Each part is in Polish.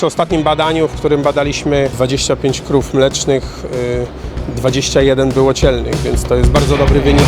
przy ostatnim badaniu, w którym badaliśmy 25 krów mlecznych, y, 21 było cielnych, więc to jest bardzo dobry wynik.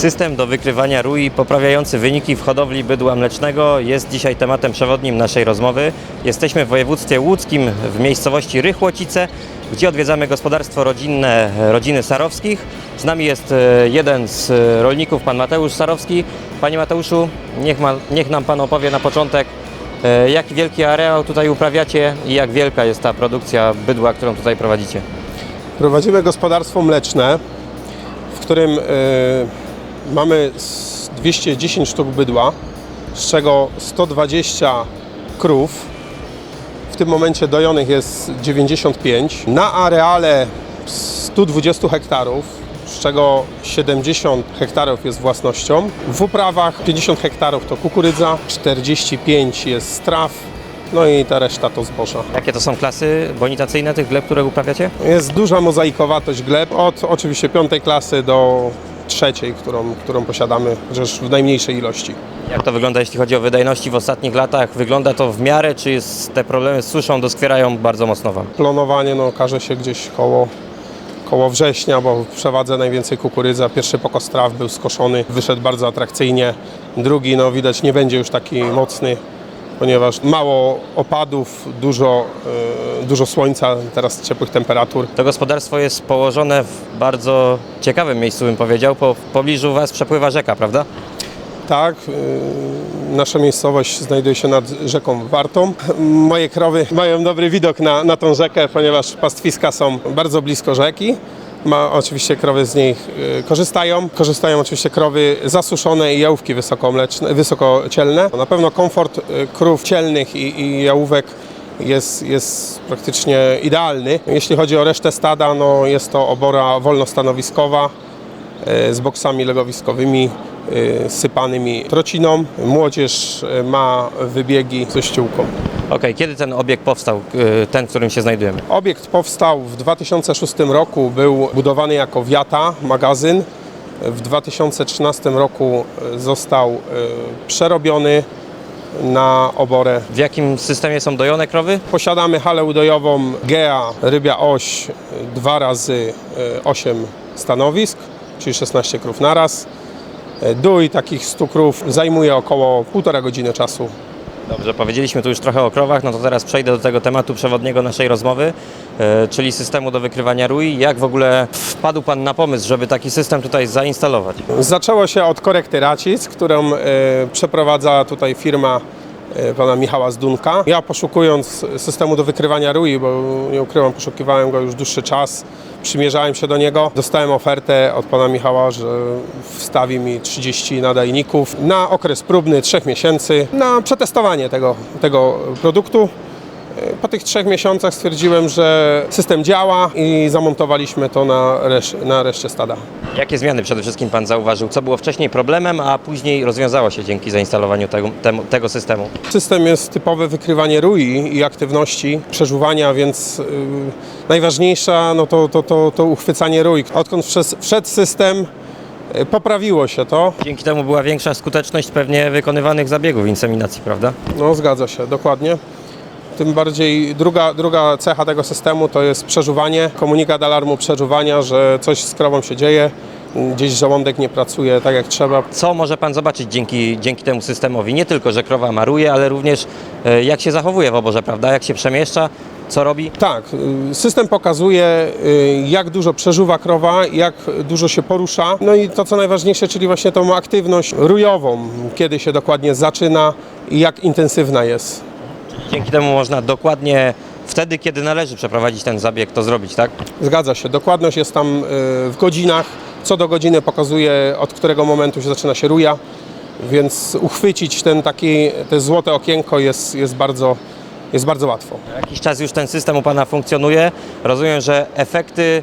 System do wykrywania rui poprawiający wyniki w hodowli bydła mlecznego jest dzisiaj tematem przewodnim naszej rozmowy. Jesteśmy w województwie łódzkim w miejscowości Rychłocice, gdzie odwiedzamy gospodarstwo rodzinne rodziny Sarowskich. Z nami jest e, jeden z e, rolników, pan Mateusz Sarowski. Panie Mateuszu, niech, ma, niech nam pan opowie na początek, e, jaki wielki areał tutaj uprawiacie i jak wielka jest ta produkcja bydła, którą tutaj prowadzicie. Prowadzimy gospodarstwo mleczne, w którym mamy s- 210 sztuk bydła, z czego 120 krów. W tym momencie dojonych jest 95. Na areale 120 hektarów, z czego 70 hektarów jest własnością. W uprawach 50 hektarów to kukurydza, 45 jest straw, no i ta reszta to zboża. Jakie to są klasy bonitacyjne tych gleb, które uprawiacie? Jest duża mozaikowatość gleb, od oczywiście piątej klasy do trzeciej, którą, którą posiadamy, rzecz w najmniejszej ilości. Jak to wygląda, jeśli chodzi o wydajności w ostatnich latach? Wygląda to w miarę, czy jest, te problemy z suszą doskwierają bardzo mocno Wam? Klonowanie no, każe się gdzieś koło, koło września, bo w przewadze najwięcej kukurydza. Pierwszy pokos traw był skoszony, wyszedł bardzo atrakcyjnie. Drugi, no widać, nie będzie już taki mocny, ponieważ mało opadów, dużo, e, dużo słońca, teraz ciepłych temperatur. To gospodarstwo jest położone w bardzo ciekawym miejscu, bym powiedział. Po, w pobliżu Was przepływa rzeka, prawda? Tak, y, nasza miejscowość znajduje się nad rzeką Wartą. Moje krowy mają dobry widok na, na tą rzekę, ponieważ pastwiska są bardzo blisko rzeki. Ma, oczywiście krowy z nich y, korzystają. Korzystają oczywiście krowy zasuszone i jałówki wysokocielne. Na pewno komfort y, krów cielnych i, i jałówek jest, jest praktycznie idealny. Jeśli chodzi o resztę stada, no jest to obora wolnostanowiskowa e, z boksami legowiskowymi sypanymi trociną. Młodzież ma wybiegi ze ściółką. Okej, kiedy ten obiekt powstał, y, ten, w którym się znajdujemy? Obiekt powstał w 2006 roku, był budowany jako wiata, magazyn. W 2013 roku e, został e, przerobiony na oborę. W jakim systemie są dojone krowy? Posiadamy halę udojową GEA Rybia Oś 2 razy 8 stanowisk, czyli 16 krów naraz. Dój takich 100 krów zajmuje około 1,5 godziny czasu. Dobrze, powiedzieliśmy tu już trochę o krowach, no to teraz przejdę do tego tematu przewodniego naszej rozmowy, y, czyli systemu do wykrywania rui. Jak w ogóle wpadł Pan na pomysł, żeby taki system tutaj zainstalować? Zaczęło się od korekty racic, którą e, przeprowadza tutaj firma e, pana Michała Zdunka. Ja poszukując systemu do wykrywania rui, bo nie ukrywam, poszukiwałem go już dłuższy czas, przymierzałem się do niego. Dostałem ofertę od pana Michała, że wstawi mi 30 nadajników na okres próbny 3 miesięcy na przetestowanie tego, tego produktu. E, Po tych trzech miesiącach stwierdziłem, że system działa i zamontowaliśmy to na, resz- na reszcie stada. Jakie zmiany przede wszystkim Pan zauważył? Co było wcześniej problemem, a później rozwiązało się dzięki zainstalowaniu tego, temu, tego systemu? System jest typowe wykrywanie rui i aktywności przeżuwania, więc yy, najważniejsza no to, to, to, to uchwycanie rui. Odkąd wszedł, system, yy, poprawiło się to. Dzięki temu była większa skuteczność pewnie wykonywanych zabiegów inseminacji, prawda? No zgadza się, dokładnie. Tym bardziej druga, druga cecha tego systemu to jest przeżuwanie, komunikat alarmu przeżuwania, że coś z krową się dzieje, gdzieś żołądek nie pracuje tak jak trzeba. Co może Pan zobaczyć dzięki, dzięki temu systemowi? Nie tylko, że krowa maruje, ale również e, jak się zachowuje w oborze, prawda? Jak się przemieszcza, co robi? Tak, y, system pokazuje, y, jak dużo przeżuwa krowa, jak dużo się porusza. No i to, co najważniejsze, czyli właśnie tą aktywność rujową, kiedy się dokładnie zaczyna i jak intensywna jest. Dzięki temu można dokładnie wtedy, kiedy należy przeprowadzić ten zabieg, to zrobić, tak? Zgadza się, dokładność jest tam y, w godzinach. Co do godziny pokazuje, od którego momentu się zaczyna się ruja, więc uchwycić ten taki, te złote okienko jest, jest, bardzo, jest bardzo łatwo. Jakiś czas już ten system u Pana funkcjonuje. Rozumiem, że efekty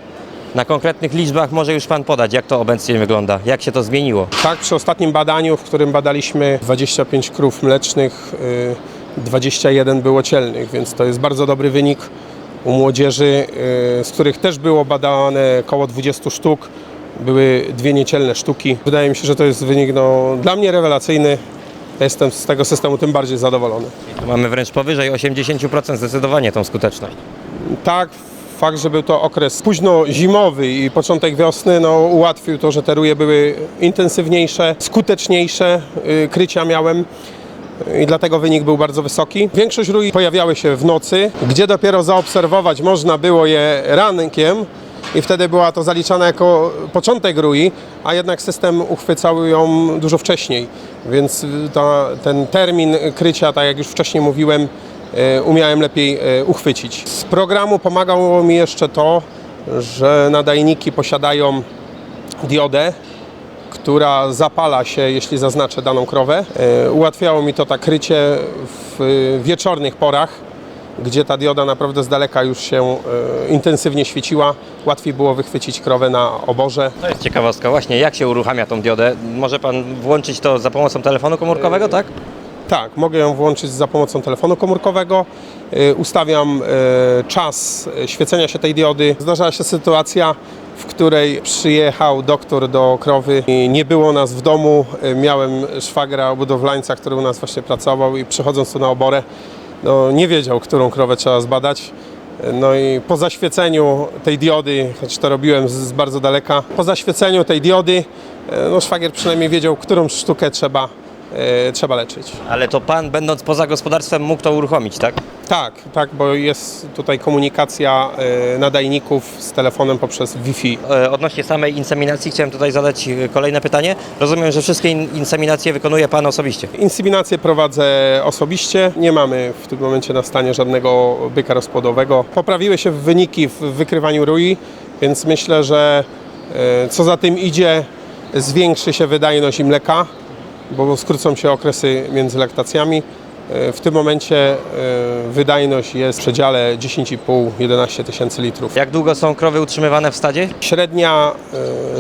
Na konkretnych liczbach może już Pan podać, jak to obecnie wygląda, jak się to zmieniło. Tak, przy ostatnim badaniu, w którym badaliśmy 25 krów mlecznych, y, 21 było cielnych, więc to jest bardzo dobry wynik. U młodzieży, y, z których też było badane około 20 sztuk, były dwie niecielne sztuki. Wydaje mi się, że to jest wynik no, dla mnie rewelacyjny. Jestem z tego systemu tym bardziej zadowolony. Mamy wręcz powyżej 80% zdecydowanie tą skuteczność. Tak, fakt, że był to okres późno zimowy i początek wiosny, no, ułatwił to, że te ruje były intensywniejsze, skuteczniejsze, y, krycia miałem. I dlatego wynik był bardzo wysoki. Większość rój pojawiały się w nocy, gdzie dopiero zaobserwować można było je rankiem i wtedy była to zaliczana jako początek rui, a jednak system uchwycał ją dużo wcześniej. Więc y, ta, ten termin krycia, tak jak już wcześniej mówiłem, e, umiałem lepiej e, uchwycić. Z programu pomagało mi jeszcze to, że nadajniki posiadają diodę, która zapala się, jeśli zaznaczę daną krowę. E, Ułatwiało mi to tak krycie w e, wieczornych porach, gdzie ta dioda naprawdę z daleka już się e, intensywnie świeciła. Łatwiej było wychwycić krowę na oborze. To jest ciekawostka właśnie, jak się uruchamia tą diodę? Może Pan włączyć to za pomocą telefonu komórkowego, tak? Tak, mogę ją włączyć za pomocą telefonu komórkowego. Ustawiam czas świecenia się tej diody. Zdarzała się sytuacja, w której przyjechał doktor do krowy i nie było nas w domu. Y, Miałem szwagra budowlańca, który u nas właśnie pracował i przychodząc tu na oborę, no, nie wiedział, którą krowę trzeba zbadać. No i po zaświeceniu tej diody, choć to robiłem z, z bardzo daleka, po zaświeceniu tej diody, e, no szwagier przynajmniej wiedział, którą sztukę trzeba, e, trzeba leczyć. Ale to Pan, będąc poza gospodarstwem, mógł to uruchomić, tak? Tak, tak, bo jest tutaj komunikacja e, nadajników z telefonem poprzez Wi-Fi. E, Odnośnie samej inseminacji chciałem tutaj zadać e, kolejne pytanie. Rozumiem, że wszystkie in- inseminacje wykonuje Pan osobiście. Inseminację prowadzę osobiście. Nie mamy w tym momencie na stanie żadnego byka rozpłodowego. Poprawiły się wyniki w wykrywaniu rui, więc myślę, że e, co za tym idzie, zwiększy się wydajność i mleka, bo skrócą się okresy między laktacjami. E, W tym momencie e, wydajność jest w przedziale 10,5-11 tysięcy litrów. Jak długo są krowy utrzymywane w stadzie? Średnia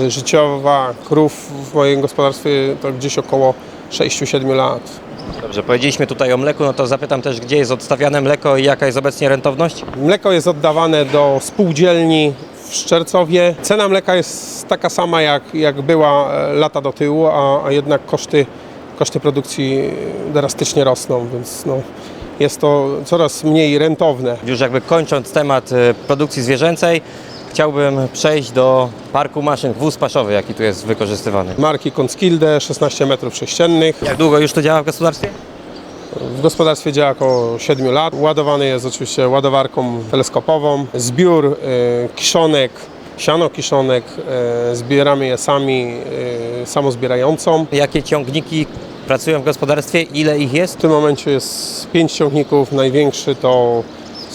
e, życiowa krów w moim gospodarstwie to gdzieś około 6-7 lat. Dobrze, powiedzieliśmy tutaj o mleku, no to zapytam też, gdzie jest odstawiane mleko i jaka jest obecnie rentowność? Mleko jest oddawane do spółdzielni w Szczercowie. Cena mleka jest taka sama jak, jak była e, lata do tyłu, a, a jednak koszty, koszty produkcji drastycznie rosną, więc no, jest to coraz mniej rentowne. Już jakby kończąc temat e, produkcji zwierzęcej, chciałbym przejść do parku maszyn, wóz paszowy, jaki tu jest wykorzystywany. Marki Conskilde 16 metrów sześciennych. Jak długo już to działa w gospodarstwie? W gospodarstwie działa około 7 lat. Ładowany jest oczywiście ładowarką teleskopową. Zbiór e, kiszonek, siano kiszonek, e, zbieramy je sami e, samozbierającą. Jakie ciągniki pracują w gospodarstwie? Ile ich jest? W tym momencie jest 5 ciągników. Największy to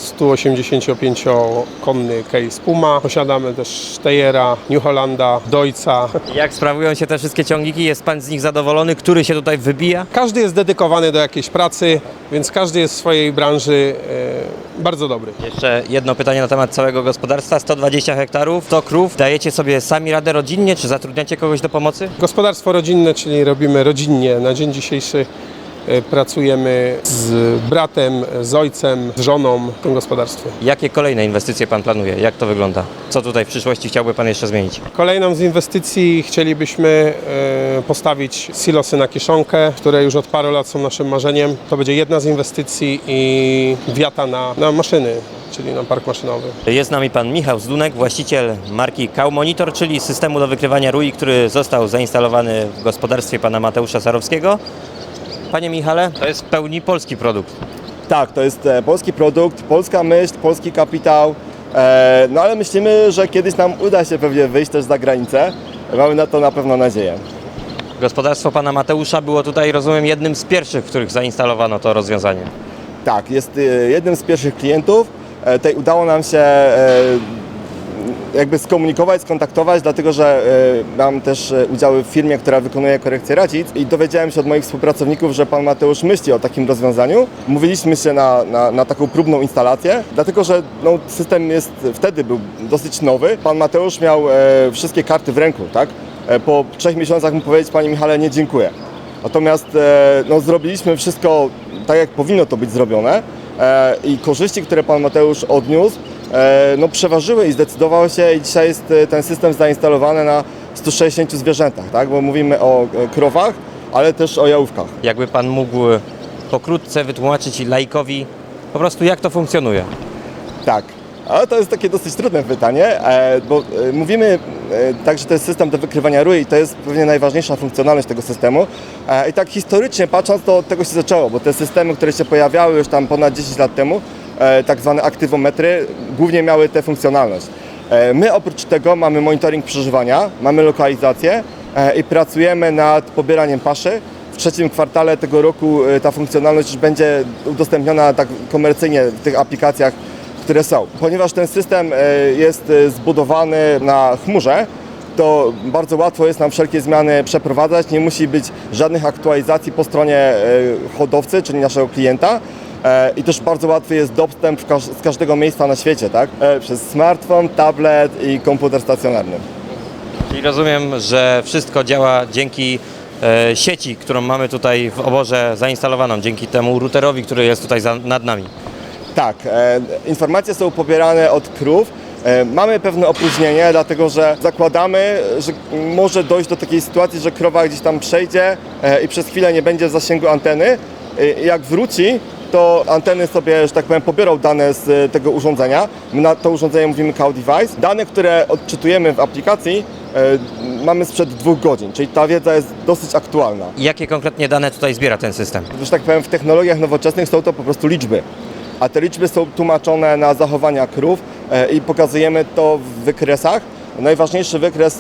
185-konny case Puma. Posiadamy też Steyera, New Hollanda, Deutza. Jak sprawują się te wszystkie ciągniki? Jest Pan z nich zadowolony? Który się tutaj wybija? Każdy jest dedykowany do jakiejś pracy, więc każdy jest w swojej branży e, bardzo dobry. Jeszcze jedno pytanie na temat całego gospodarstwa. 120 hektarów, 100 krów. Dajecie sobie sami radę rodzinnie, czy zatrudniacie kogoś do pomocy? Gospodarstwo rodzinne, czyli robimy rodzinnie. Na dzień dzisiejszy pracujemy z bratem, z ojcem, z żoną w tym gospodarstwie. Jakie kolejne inwestycje Pan planuje? Jak to wygląda? Co tutaj w przyszłości chciałby Pan jeszcze zmienić? Kolejną z inwestycji chcielibyśmy e, postawić silosy na kiszonkę, które już od paru lat są naszym marzeniem. To będzie jedna z inwestycji i wiata na, na maszyny, czyli na park maszynowy. Jest z nami Pan Michał Zdunek, właściciel marki Cow Monitor, czyli systemu do wykrywania rui, który został zainstalowany w gospodarstwie Pana Mateusza Sarowskiego. Panie Michale, to jest w pełni polski produkt. Tak, to jest e, polski produkt, polska myśl, polski kapitał. E, no ale myślimy, że kiedyś nam uda się pewnie wyjść też za granicę. Mamy na to na pewno nadzieję. Gospodarstwo Pana Mateusza było tutaj, rozumiem, jednym z pierwszych, w których zainstalowano to rozwiązanie. Tak, jest e, jednym z pierwszych klientów. Tutaj udało nam się jakby skomunikować, skontaktować, dlatego że e, mam też e, udziały w firmie, która wykonuje korekcję racic i dowiedziałem się od moich współpracowników, że pan Mateusz myśli o takim rozwiązaniu. Mówiliśmy się na, na, na taką próbną instalację, dlatego że no, system jest wtedy był dosyć nowy. Pan Mateusz miał e, wszystkie karty w ręku, tak? Po trzech miesiącach mu powiedzieć, panie Michale, nie dziękuję. Natomiast no, zrobiliśmy wszystko tak, jak powinno to być zrobione i korzyści, które pan Mateusz odniósł, no, przeważyły i zdecydował się i dzisiaj jest e, ten system zainstalowany na 160 zwierzętach, tak? bo mówimy o e, krowach, ale też o jałówkach. Jakby pan mógł pokrótce wytłumaczyć laikowi po prostu jak to funkcjonuje. Tak. Ale to jest takie dosyć trudne pytanie, e, bo e, mówimy e, tak, że to jest system do wykrywania rui i to jest pewnie najważniejsza funkcjonalność tego systemu. E, I tak historycznie patrząc, to od tego się zaczęło, bo te systemy, które się pojawiały już tam ponad 10 lat temu, e, tak zwane aktywometry, głównie miały tę funkcjonalność. E, My oprócz tego mamy monitoring przeżywania, mamy lokalizację e, i pracujemy nad pobieraniem paszy. W trzecim kwartale tego roku e, ta funkcjonalność już będzie udostępniona tak komercyjnie w tych aplikacjach, które są. Ponieważ ten system e, jest e, zbudowany na chmurze, to bardzo łatwo jest nam wszelkie zmiany przeprowadzać. Nie musi być żadnych aktualizacji po stronie e, hodowcy, czyli naszego klienta. E, I też bardzo łatwy jest dostęp z każdego miejsca na świecie, tak? E, Przez smartfon, tablet i komputer stacjonarny. Czyli rozumiem, że wszystko działa dzięki e, sieci, którą mamy tutaj w oborze zainstalowaną, dzięki temu routerowi, który jest tutaj nad nami. Tak, informacje są pobierane od krów. Mamy pewne opóźnienie, dlatego że zakładamy, że może dojść do takiej sytuacji, że krowa gdzieś tam przejdzie i przez chwilę nie będzie w zasięgu anteny. Jak wróci, to anteny sobie, że tak powiem, pobiorą dane z e, tego urządzenia. My na to urządzenie mówimy cow device. Dane, które odczytujemy w aplikacji, e, mamy sprzed dwóch godzin, czyli ta wiedza jest dosyć aktualna. Jakie konkretnie dane tutaj zbiera ten system? że tak powiem, w technologiach nowoczesnych są to po prostu liczby. A te liczby są tłumaczone na zachowania krów e, i pokazujemy to w wykresach. Najważniejszy wykres,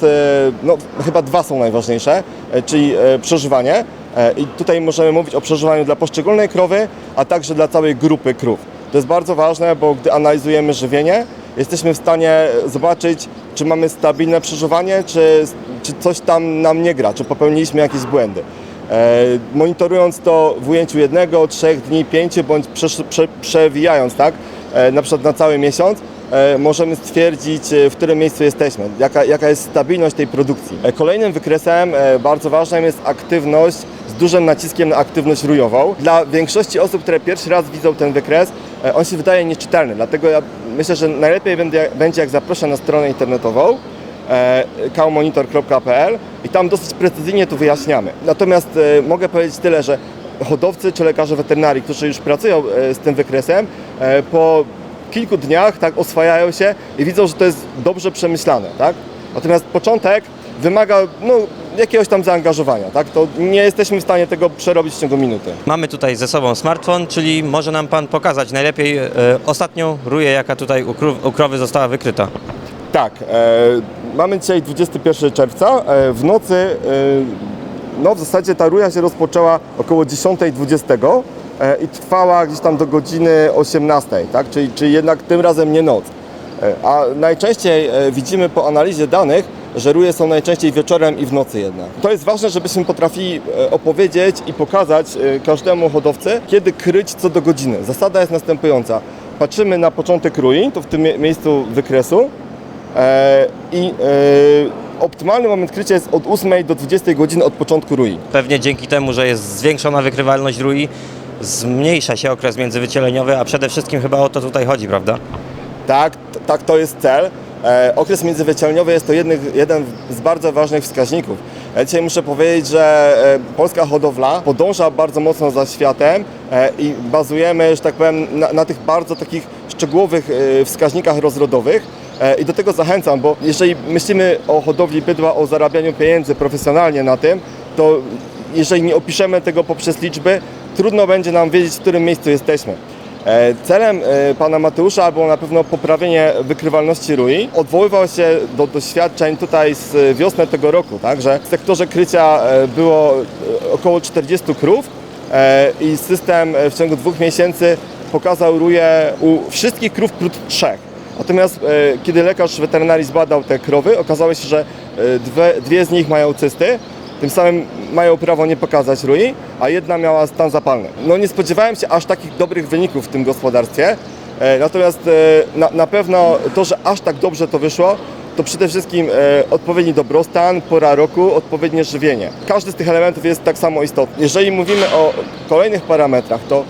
no chyba dwa są najważniejsze, czyli przeżywanie. E, I tutaj możemy mówić o przeżywaniu dla poszczególnej krowy, a także dla całej grupy krów. To jest bardzo ważne, bo gdy analizujemy żywienie, jesteśmy w stanie zobaczyć, czy mamy stabilne przeżywanie, czy, czy coś tam nam nie gra, czy popełniliśmy jakieś błędy. E, monitorując to w ujęciu jednego, trzech dni, pięciu bądź prze, prze, przewijając, tak, e, na przykład na cały miesiąc, możemy stwierdzić, w którym miejscu jesteśmy, jaka, jaka jest stabilność tej produkcji. Kolejnym wykresem bardzo ważnym jest aktywność z dużym naciskiem na aktywność rujową. Dla większości osób, które pierwszy raz widzą ten wykres, e, on się wydaje nieczytelny, dlatego ja myślę, że najlepiej będzie, jak zaproszę na stronę internetową, e, kałmonitor.pl i tam dosyć precyzyjnie to wyjaśniamy. Natomiast e, mogę powiedzieć tyle, że hodowcy czy lekarze weterynarii, którzy już pracują z tym wykresem, po kilku dniach tak oswajają się i widzą, że to jest dobrze przemyślane, tak? Natomiast początek wymaga no, jakiegoś tam zaangażowania, tak? To nie jesteśmy w stanie tego przerobić w ciągu minuty. Mamy tutaj ze sobą smartfon, czyli może nam pan pokazać najlepiej e, ostatnią ruję, jaka tutaj u, krów, u krowy została wykryta. Tak, e, mamy dzisiaj 21 czerwca. E, w nocy, e, no w zasadzie ta ruja się rozpoczęła około 10.20 e, i trwała gdzieś tam do godziny 18, tak? czyli, czyli jednak tym razem nie noc. E, a najczęściej e, widzimy po analizie danych, że ruje są najczęściej wieczorem i w nocy jednak. To jest ważne, żebyśmy potrafili e, opowiedzieć i pokazać e, każdemu hodowcy, kiedy kryć co do godziny. Zasada jest następująca. Patrzymy na początek rui, to w tym mie- miejscu wykresu, E, I optymalny moment krycia jest od 8 do 20 godziny od początku rui. Pewnie dzięki temu, że jest zwiększona wykrywalność rui, zmniejsza się okres międzywycieleniowy, a przede wszystkim chyba o to tutaj chodzi, prawda? Tak, tak to jest cel. E, okres międzywycielniowy jest to jednych, jeden z bardzo ważnych wskaźników. Ja dzisiaj muszę powiedzieć, że e, polska hodowla podąża bardzo mocno za światem e, i bazujemy, że tak powiem, na, na tych bardzo takich szczegółowych e, wskaźnikach rozrodowych. E, I do tego zachęcam, bo jeżeli myślimy o hodowli bydła, o zarabianiu pieniędzy profesjonalnie na tym, to jeżeli nie opiszemy tego poprzez liczby, trudno będzie nam wiedzieć, w którym miejscu jesteśmy. E, Celem e, pana Mateusza było na pewno poprawienie wykrywalności rui. Odwoływał się do doświadczeń tutaj z wiosny tego roku, tak, że w sektorze krycia e, było około 40 krów i system w ciągu dwóch miesięcy pokazał ruję u wszystkich krów prócz trzech. Natomiast kiedy lekarz weterynarii zbadał te krowy, okazało się, że dwie, dwie z nich mają cysty, tym samym mają prawo nie pokazać rui, a jedna miała stan zapalny. No nie spodziewałem się aż takich dobrych wyników w tym gospodarstwie, e, natomiast e, na, na pewno to, że aż tak dobrze to wyszło, to przede wszystkim e, odpowiedni dobrostan, pora roku, odpowiednie żywienie. Każdy z tych elementów jest tak samo istotny. Jeżeli mówimy o kolejnych parametrach, to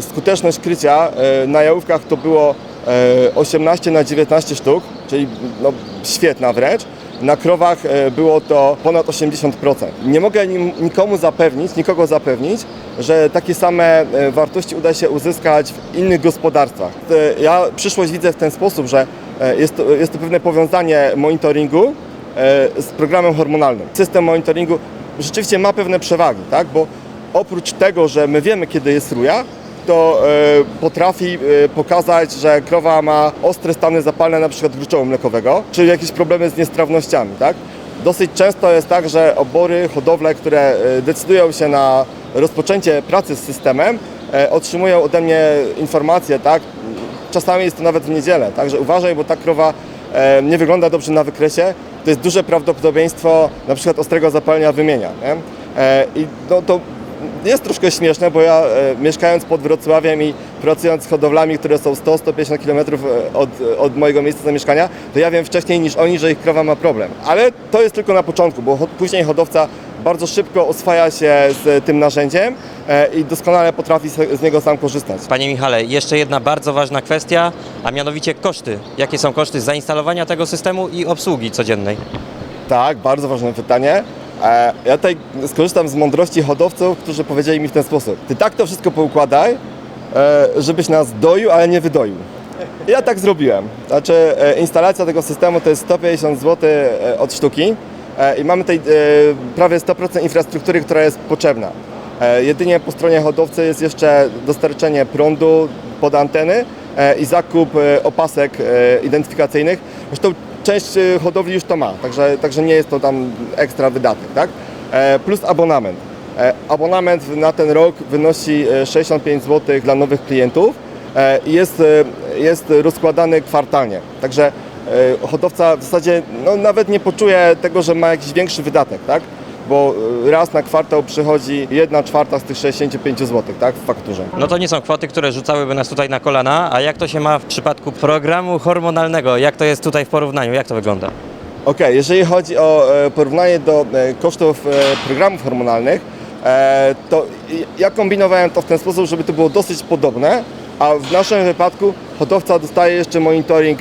skuteczność krycia na jałówkach to było e, 18 na 19 sztuk, czyli no, świetna wręcz. Na krowach e, było to ponad 80%. Nie mogę nikomu zapewnić, nikogo zapewnić, że takie same e, wartości uda się uzyskać w innych gospodarstwach. E, Ja przyszłość widzę w ten sposób, że jest to, jest to pewne powiązanie monitoringu z programem hormonalnym. System monitoringu rzeczywiście ma pewne przewagi, tak? bo oprócz tego, że my wiemy, kiedy jest ruja, to e, potrafi e, pokazać, że krowa ma ostre stany zapalne na przykład gruczołu mlekowego, czy jakieś problemy z niestrawnościami, tak? Dosyć często jest tak, że obory, hodowle, które e, decydują się na rozpoczęcie pracy z systemem, otrzymują ode mnie informacje, tak? Czasami jest to nawet w niedzielę, także uważaj, bo ta krowa nie wygląda dobrze na wykresie, to jest duże prawdopodobieństwo na przykład ostrego zapalenia wymienia. Nie? I no, to jest troszkę śmieszne, bo ja e, mieszkając pod Wrocławiem i pracując z hodowlami, które są 100-150 km od, od mojego miejsca zamieszkania, to ja wiem wcześniej niż oni, że ich krowa ma problem. Ale to jest tylko na początku, bo później hodowca bardzo szybko oswaja się z tym narzędziem e, i doskonale potrafi z niego sam korzystać. Panie Michale, jeszcze jedna bardzo ważna kwestia, a mianowicie koszty. Jakie są koszty zainstalowania tego systemu i obsługi codziennej? Tak, bardzo ważne pytanie. Ja tutaj skorzystam z mądrości hodowców, którzy powiedzieli mi w ten sposób. Ty tak to wszystko poukładaj, e, żebyś nas doił, ale nie wydoił. Ja tak zrobiłem. Znaczy e, instalacja tego systemu to jest 150 zł e, od sztuki i mamy tutaj prawie 100% infrastruktury, która jest potrzebna. Jedynie po stronie hodowcy jest jeszcze dostarczenie prądu pod anteny i zakup opasek identyfikacyjnych. Zresztą część e, hodowli już to ma, także, także nie jest to tam ekstra wydatek, tak? E, Plus abonament. E, Abonament na ten rok wynosi e, 65 zł dla nowych klientów e, i jest, e, jest rozkładany kwartalnie. Także e, hodowca w zasadzie no, nawet nie poczuje tego, że ma jakiś większy wydatek, tak? Bo e, raz na kwartał przychodzi 1 czwarta z tych 65 zł, tak? W fakturze. No to nie są kwoty, które rzucałyby nas tutaj na kolana, a jak to się ma w przypadku programu hormonalnego? Jak to jest tutaj w porównaniu? Jak to wygląda? Okej, jeżeli chodzi o e, porównanie do e, kosztów e, programów hormonalnych, to ja kombinowałem to w ten sposób, żeby to było dosyć podobne, a w naszym wypadku hodowca dostaje jeszcze monitoring,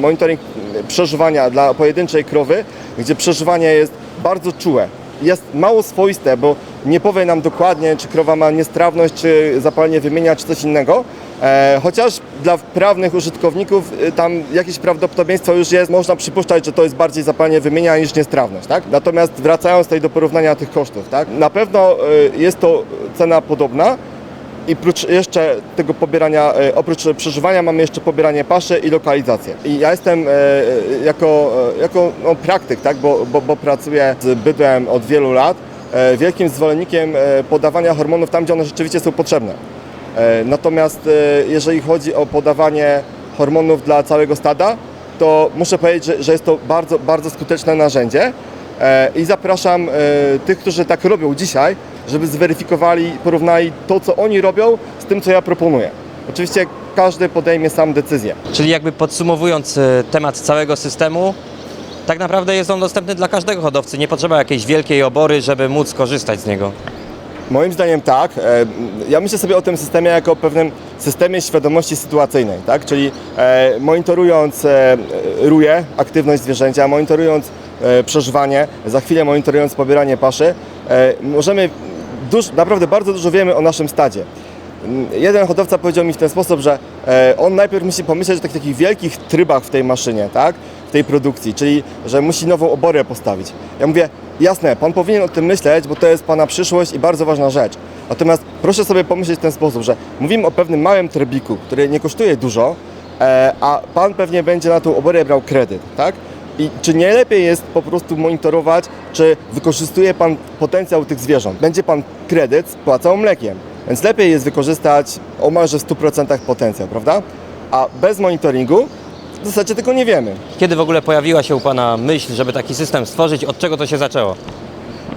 monitoring przeżywania dla pojedynczej krowy, gdzie przeżywanie jest bardzo czułe. Jest mało swoiste, bo nie powie nam dokładnie, czy krowa ma niestrawność, czy zapalenie wymienia, czy coś innego. E, chociaż dla prawnych użytkowników e, tam jakieś prawdopodobieństwo już jest, można przypuszczać, że to jest bardziej zapalenie wymienia niż niestrawność, tak? Natomiast wracając tutaj do porównania tych kosztów, tak? Na pewno e, jest to cena podobna, i prócz jeszcze tego pobierania, e, oprócz przeżywania mamy jeszcze pobieranie paszy i lokalizację. I ja jestem e, e, jako, jako no, praktyk, tak, bo, bo, bo pracuję z bydłem od wielu lat, wielkim zwolennikiem podawania hormonów tam, gdzie one rzeczywiście są potrzebne. Natomiast jeżeli chodzi o podawanie hormonów dla całego stada, to muszę powiedzieć, że, że jest to bardzo, bardzo skuteczne narzędzie i zapraszam tych, którzy tak robią dzisiaj, żeby zweryfikowali, porównali to, co oni robią z tym, co ja proponuję. Oczywiście każdy podejmie sam decyzję. Czyli jakby podsumowując e, temat całego systemu, tak naprawdę jest on dostępny dla każdego hodowcy. Nie potrzeba jakiejś wielkiej obory, żeby móc korzystać z niego. Moim zdaniem tak. E, Ja myślę sobie o tym systemie jako o pewnym systemie świadomości sytuacyjnej, tak? czyli e, monitorując e, ruję, aktywność zwierzęcia, monitorując przeżywanie, za chwilę monitorując pobieranie paszy, możemy, duż, naprawdę bardzo dużo wiemy o naszym stadzie. Mm, Jeden hodowca powiedział mi w ten sposób, że e, on najpierw musi pomyśleć o tak, takich wielkich trybach w tej maszynie, tak? w tej produkcji, czyli że musi nową oborę postawić. Ja mówię, jasne, pan powinien o tym myśleć, bo to jest pana przyszłość i bardzo ważna rzecz. Natomiast proszę sobie pomyśleć w ten sposób, że mówimy o pewnym małym trybiku, który nie kosztuje dużo, e, a pan pewnie będzie na tą oborę brał kredyt, tak? I czy nie lepiej jest po prostu monitorować, czy wykorzystuje Pan potencjał tych zwierząt? Będzie Pan kredyt spłacał mlekiem, więc lepiej jest wykorzystać omalże w 100% potencjał, prawda? A bez monitoringu w zasadzie tego nie wiemy. Kiedy w ogóle pojawiła się u Pana myśl, żeby taki system stworzyć? Od czego to się zaczęło?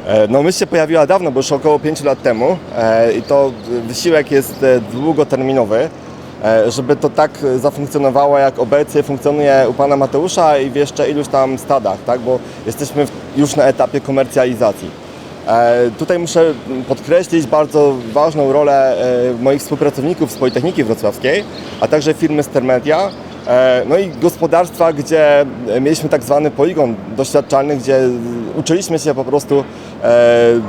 E, No myśl się pojawiła dawno, bo już około 5 lat temu e, i to wysiłek jest e, długoterminowy, żeby to tak e, zafunkcjonowało jak obecnie funkcjonuje u Pana Mateusza i w jeszcze iluś tam stadach, tak? bo jesteśmy już na etapie komercjalizacji. E, Tutaj muszę podkreślić bardzo ważną rolę e, moich współpracowników z Politechniki Wrocławskiej, a także firmy Stermedia, e, no i gospodarstwa, gdzie e, mieliśmy tak zwany poligon doświadczalny, gdzie uczyliśmy się po prostu, e,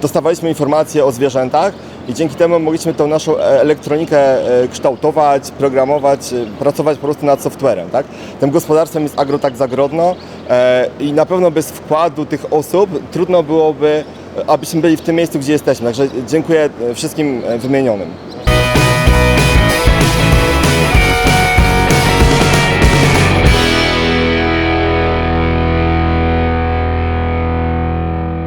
dostawaliśmy informacje o zwierzętach i dzięki temu mogliśmy tą naszą e, elektronikę e, kształtować, programować, e, pracować po prostu nad softwarem. Tak? Tym gospodarstwem jest Agrotag Zagrodno e, i na pewno bez wkładu tych osób trudno byłoby, abyśmy byli w tym miejscu, gdzie jesteśmy. Także dziękuję wszystkim wymienionym.